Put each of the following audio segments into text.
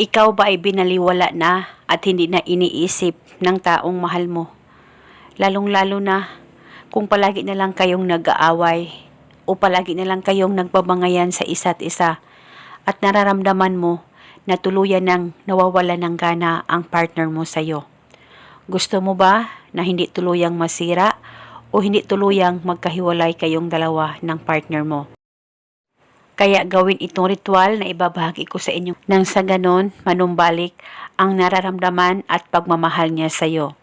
Ikaw ba ay binaliwala na at hindi na iniisip ng taong mahal mo? Lalong-lalo na kung palagi na lang kayong nag-aaway o palagi na lang kayong nagbabangayan sa isa't isa at nararamdaman mo na tuluyan ng nawawala ng gana ang partner mo sa'yo. Gusto mo ba na hindi tuluyang masira o hindi tuluyang magkahiwalay kayong dalawa ng partner mo? Kaya gawin itong ritual na ibabahagi ko sa inyo. Nang sa ganon manumbalik ang nararamdaman at pagmamahal niya sa iyo.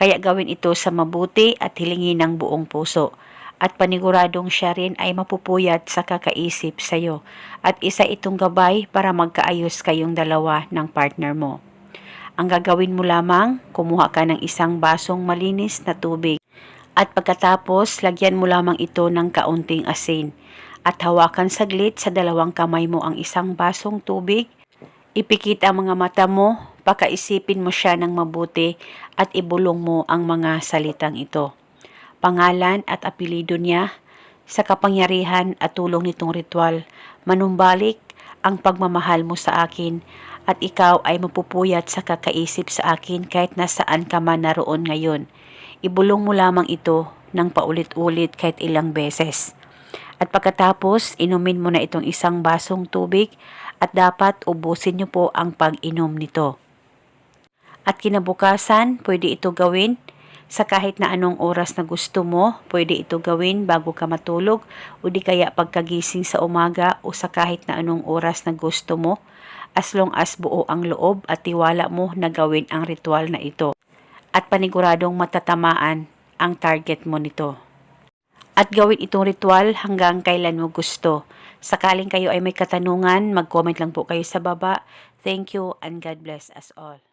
Kaya gawin ito sa mabuti at hilingin ng buong puso. At paniguradong siya rin ay mapupuyat sa kakaisip sa iyo at isa itong gabay para magkaayos kayong dalawa ng partner mo. Ang gagawin mo lamang, kumuha ka ng isang basong malinis na tubig. At pagkatapos lagyan mo lamang ito ng kaunting asin at hawakan saglit sa dalawang kamay mo ang isang basong tubig. Ipikit ang mga mata mo, pakaisipin mo siya ng mabuti at ibulong mo ang mga salitang ito. Pangalan at apelido niya, sa kapangyarihan at tulong nitong ritual, manumbalik ang pagmamahal mo sa akin at ikaw ay mapupuyat sa kakaisip sa akin kahit nasaan ka man naroon ngayon. Ibulong mo lamang ito ng paulit-ulit kahit ilang beses. At pagkatapos, inumin mo na itong isang basong tubig at dapat ubusin niyo po ang pag-inom nito. At kinabukasan, pwede ito gawin sa kahit na anong oras na gusto mo. Pwede ito gawin bago ka matulog o di kaya pagkagising sa umaga o sa kahit na anong oras na gusto mo as long as buo ang loob at tiwala mo na gawin ang ritual na ito. At paniguradong matatamaan ang target mo nito at gawin itong ritual hanggang kailan mo gusto. Sakaling kayo ay may katanungan, mag-comment lang po kayo sa baba. Thank you and God bless us all.